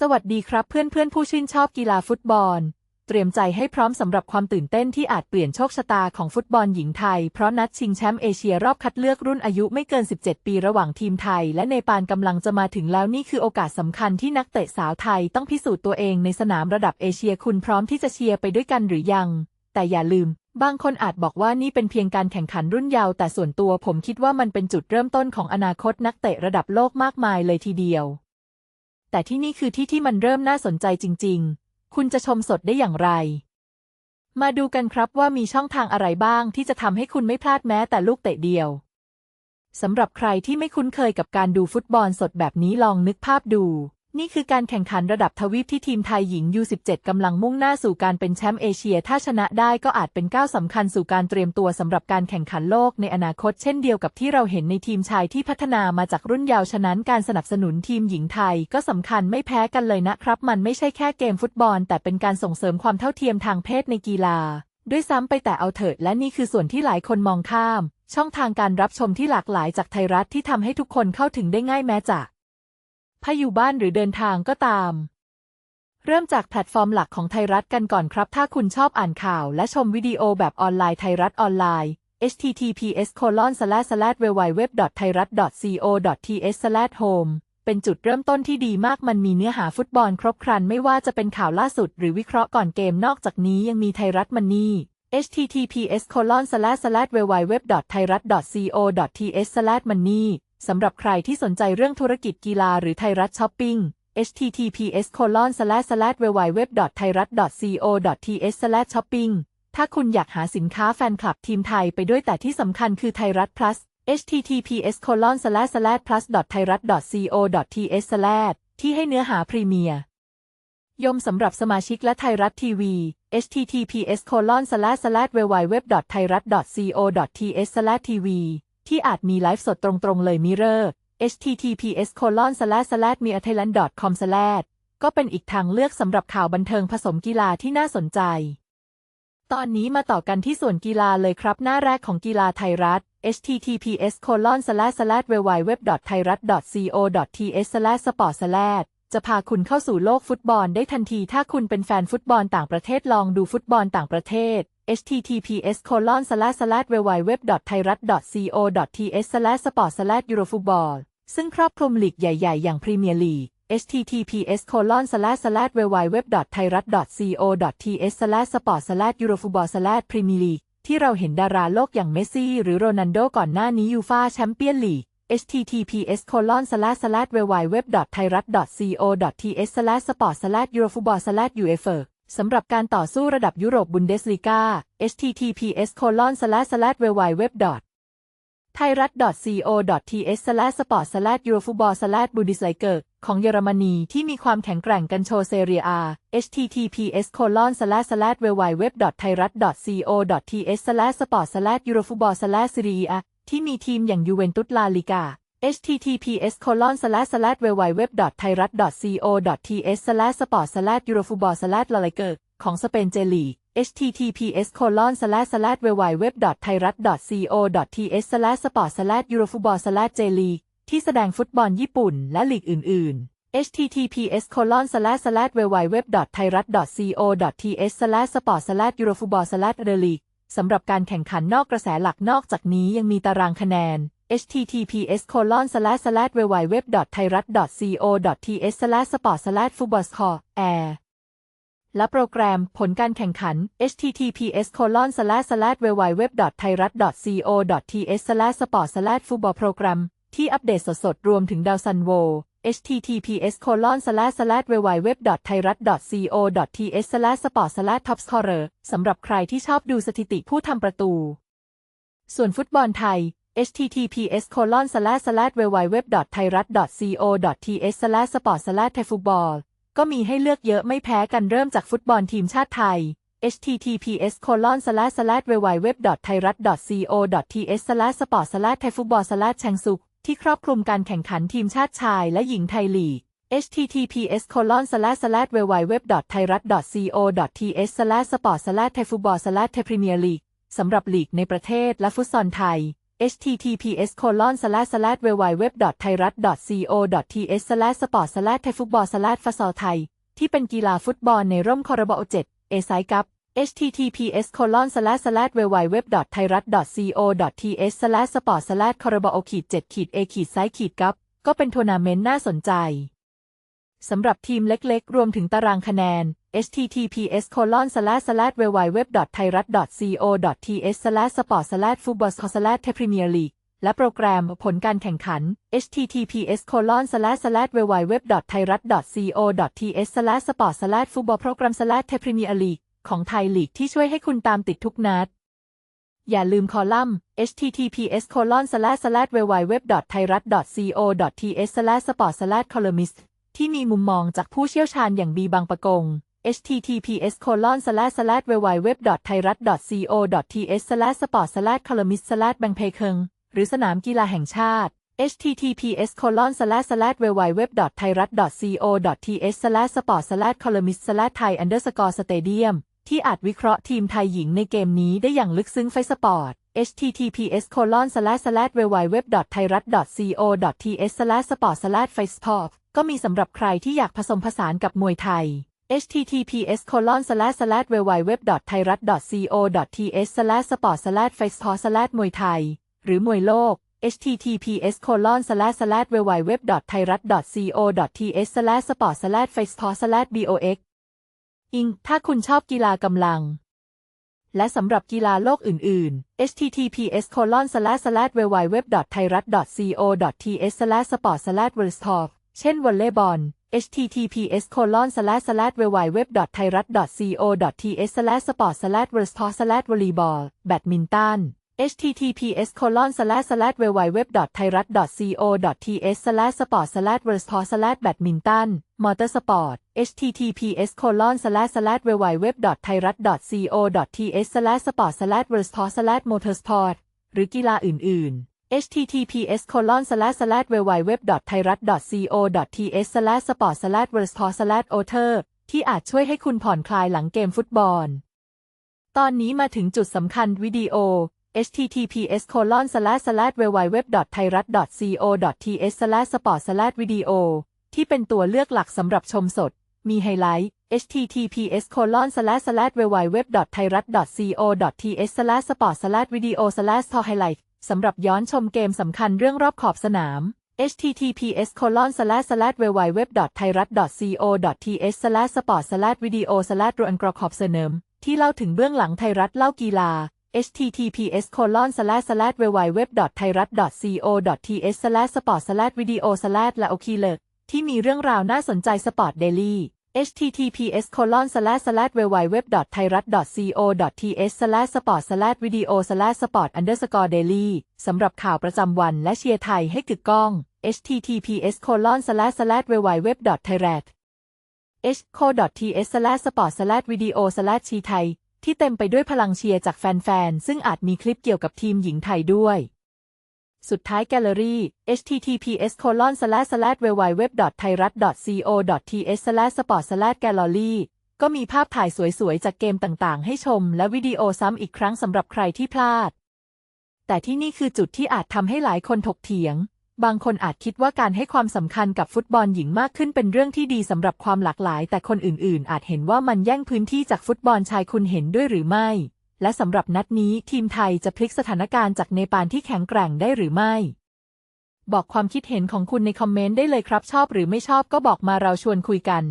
สวัสดีครับเพื่อนๆผู้ชื่นชอบกีฬาฟุตบอล เตรียมใจให้พร้อมสำหรับความตื่นเต้นที่อาจเปลี่ยนโชคชะตาของฟุตบอลหญิงไทย เพราะนัดชิงแชมป์เอเชียรอบคัดเลือกรุ่นอายุไม่เกิน 17 ปีระหว่างทีมไทย และเนปาลกำลังจะมาถึงแล้วนี่คือโอกาสสำคัญที่นักเตะสาวไทยต้องพิสูจน์ตัวเองในสนามระดับเอเชียคุณพร้อมที่จะเชียร์ไปด้วยกันหรือยัง แต่อย่าลืมบางคนอาจบอกว่านี่เป็นเพียงการแข่งขันรุ่นเยาว์แต่ส่วนตัวผมคิดว่ามันเป็นจุดเริ่มต้นของอนาคตนักเตะระดับโลกมากมายเลยทีเดียว แต่ที่นี่คือที่ที่มันเริ่มน่าสนใจจริง ๆ คุณจะชมสดได้อย่างไร มาดูกันครับว่ามีช่องทางอะไรบ้างที่จะทำให้คุณไม่พลาดแม้แต่ลูกเตะเดียวสำหรับใครที่ไม่คุ้นเคยกับการดูฟุตบอลสดแบบนี้ลองนึกภาพดู นี่คือการแข่งขันระดับทวีปที่ทีมไทยหญิง U17 กำลังมุ่งหน้าสู่การเป็นแชมป์เอเชีย ถ้าชนะได้ก็อาจเป็นก้าวสำคัญสู่การเตรียมตัวสำหรับการแข่งขันโลกในอนาคตเช่นเดียวกับที่เราเห็นในทีมชายที่พัฒนามาจากรุ่นเยาว์ฉะนั้นการสนับสนุนทีมหญิงไทยก็สำคัญไม่แพ้กันเลยนะครับ มันไม่ใช่แค่เกมฟุตบอล แต่เป็นการส่งเสริมความเท่าเทียมทางเพศในกีฬา ด้วยซ้ำไปแต่เอาเถิดและนี่คือส่วนที่หลายคนมองข้าม ช่องทางการรับชมที่หลากหลายจากไทยรัฐที่ทำให้ทุกคนเข้าถึงได้ง่ายแม้จะ พาอยู่บ้านหรือเดินทางก็ตาม เริ่มจากแพลตฟอร์มหลักของไทยรัฐกันก่อนครับ ถ้าคุณชอบอ่านข่าวและชมวิดีโอแบบออนไลน์ไทยรัฐออนไลน์ https colon slash slash www thai rat co th slash home เป็นจุดเริ่มต้นที่ดีมากมันมีเนื้อหาฟุตบอลครบครัน ไม่ว่าจะเป็นข่าวล่าสุดหรือวิเคราะห์ก่อนเกมนอกจากนี้ยังมีไทยรัฐมันนี่ https colon slash slash www thai rat co th slash money สำหรับใครที่สนใจเรื่องธุรกิจกีฬาหรือไทยรัฐช้อปปิ้ง https w w w t h a i r a t c o t h s h o p p i n g ถ้าคุณอยากหาสินค้าแฟนคลับทีมไทยไปด้วยแต่ที่สำคัญคือไทยรัฐ plus https w w w plus t h a i r a t c o t h s ที่ให้เนื้อหาพรีเมียร์ยมสำหรับสมาชิกและไทยรัฐทีวี https w w w t h a i r a t c o t h t v ที่อาจมีไลฟ์สดตรงๆเลยมิเรอร์ https colon slash slash m i a t h a i l a n d com slash ก็เป็นอีกทางเลือกสำหรับข่าวบันเทิงผสมกีฬาที่น่าสนใจ ตอนนี้มาต่อกันที่ส่วนกีฬาเลยครับหน้าแรกของกีฬาไทยรัฐ https colon slash slash www thai rat co th slash sport slash จะพาคุณเข้าสู่โลกฟุตบอลได้ทันที ถ้าคุณเป็นแฟนฟุตบอลต่างประเทศลองดูฟุตบอลต่างประเทศ https colon slash slash www thai rat co th slash sport slash eurofutball ซึ่งครอบคลุมลีกใหญ่ ๆ อย่างพรีเมียร์ลีก https colon slash slash www thai rat co th slash sport slash eurofutball slash premier league ที่เราเห็นดาราโลกอย่างเมสซี่ หรือโรนัลโดก่อนหน้านี้ยูฟาแชมเปี้ยนลีก https colon slash slash www thai rat co th slash sport slash eurofutball slash uefa สำหรับการต่อสู้ระดับยุโรปบุนเดสลีกา https colon slash slash www thai rat co th slash sport slash eurofutball slash bundesliga ของเยอรมนีที่มีความแข็งแกร่งกันโชเซเรีย https colon slash slash www thai rat co th slash sport slash eurofutball slash serie a ที่มีทีมอย่างยูเวนตุสลาลิกา https colon slash slash www thai rat co th slash sport slash eurofutball slash la liga ของสเปนเจลี https colon slash slash www thai rat co th slash sport slash eurofutball slash j league ที่แสดงฟุตบอลญี่ปุ่นและลีกอื่น ๆ https colon slash slash www thai rat co th slash sport slash eurofutball slash the league สำหรับการแข่งขันนอกกระแสหลักนอกจากนี้ยังมีตารางคะแนน https colon slash slash www thai rat co th slash sport slash football score air และโปรแกรมผลการแข่งขัน https colon slash slash www thai rat co th slash sport slash football program ที่อัปเดตสดๆ รวมถึงดาวซันโว https colon slash slash www thai rat co th slash sport slash top scorer สำหรับใครที่ชอบดูสถิติผู้ทำประตู ส่วนฟุตบอลไทย https colon slash slash www thai rat co th slash sport slash thai football ก็มีให้เลือกเยอะไม่แพ้กันเริ่มจากฟุตบอลทีมชาติไทย https colon slash slash www thai rat co th slash sport slash thai football slash แชงซุกที่ครอบคลุมการแข่งขันทีมชาติชายและหญิงไทยลีก https colon slash slash www thai rat co th slash sport slash thai football slash thai premier league สำหรับลีกในประเทศและฟุตซอลไทย https colon slash slash www thai rat co th slash sport slash thai football slash ฟุตซอลไทยที่เป็นกีฬาฟุตบอลในร่มคอรบอ7เอไซกับ https colon slash slash www thai rat co th slash sport slash คอรบอขีด7ขีด a ขีดไซขีดกับ ก็เป็นทัวร์นาเมนต์น่าสนใจสำหรับทีมเล็กๆ รวมถึงตารางคะแนน https colon slash slash www thairat co th slash sport slash football slash premier league และโปรแกรมผลการแข่งขัน https colon slash slash www thai rat co th slash sport slash football program slash thai premier league ของไทยลีกที่ช่วยให้คุณตามติดทุกนัด อย่าลืมคอลัมน์ https colon slash slash www thai rat co th slash sport slash columnist ที่มีมุมมองจากผู้เชี่ยวชาญอย่างบีบางประกง https colon slash slash www thai rat co th slash sport slash columnist slash บังเพเคิงหรือสนามกีฬาแห่งชาติ https colon slash slash www thai rat co th slash sport slash columnist slash thai underscore stadium ที่อาจวิเคราะห์ทีมไทยหญิงในเกมนี้ได้อย่างลึกซึ้งไฟสปอร์ต https colon slash slash www thai rat co th slash sport slash f a c e p o r t ก็มีสำหรับใครที่อยากผสมผสานกับมวยไทย https colon slash slash www thai rat co th slash sport slash f a c e p o r t slash มวยไทย หรือมวยโลก https colon slash slash www thai rat co th slash sport slash f a c e p o r t slash box อิง ถ้าคุณชอบกีฬากำลัง และสำหรับกีฬาโลกอื่น ๆ https colon slash slash www thai rat co th slash sport slash w o r l d t o p เช่นวอลเลย์บอล https colon slash slash www thai rat co th slash sport slash w o r l d t o p slash volleyball แบดมินตัน https colon slash slash www thai rat co th slash sport slash w o r l d t o p slash แบดมินตันมอเตอร์สปอร์ต https colon slash slash www thai rat co th slash sport slash w o r l d t o p slash motorsport หรือกีฬาอื่น ๆ https colon slash slash www thai rat co th slash sport slash w o r l d t o p slash author ที่อาจช่วยให้คุณผ่อนคลายหลังเกมฟุตบอล ตอนนี้มาถึงจุดสำคัญวิดีโอ https colon slash slash www thai rat co th slash sport slash video ที่เป็นตัวเลือกหลักสำหรับชมสด มีไฮไลท์ https colon slash slash www thai rat co th slash sport slash video slash to highlight สำหรับย้อนชมเกมสำคัญเรื่องรอบขอบสนาม https colon slash slash www thai rat co th slash sport slash video slash รวนกรขอบสนามที่เล่าถึงเบื้องหลังไทยรัฐเล่ากีฬา https colon slash slash www thai rat co th slash sport slash video slash และโอคีเลที่มีเรื่องราวน่าสนใจสปอร์ตเดลี่ https colon slash slash www thai rat co th slash sport slash video slash sport underscore daily สำหรับข่าวประจำวันและเชียร์ไทยให้กึกก้อง https colon slash slash www thai rat co th slash sport slash video slash ชีไทยที่เต็มไปด้วยพลังเชียร์จากแฟนๆ ซึ่งอาจมีคลิปเกี่ยวกับทีมหญิงไทยด้วย สุดท้ายแกลเลอรี่ https colon slash slash www thai rat co th slash sport slash gallery ก็มีภาพถ่ายสวยๆ จากเกมต่างๆ ให้ชม และวิดีโอซ้ำอีกครั้งสำหรับใครที่พลาด แต่ที่นี่คือจุดที่อาจทำให้หลายคนถกเถียง บางคนอาจคิดว่าการให้ความสำคัญกับฟุตบอลหญิงมากขึ้นเป็นเรื่องที่ดีสำหรับความหลากหลาย แต่คนอื่นๆ อาจเห็นว่ามันแย่งพื้นที่จากฟุตบอลชายคุณเห็นด้วยหรือไม่ และสำหรับนัดนี้ทีมไทยจะพลิกสถานการณ์จากเนปาลที่แข็งแกร่งได้หรือไม่ บอกความคิดเห็นของคุณในคอมเมนต์ได้เลยครับชอบหรือไม่ชอบก็บอกมาเราชวนคุยกัน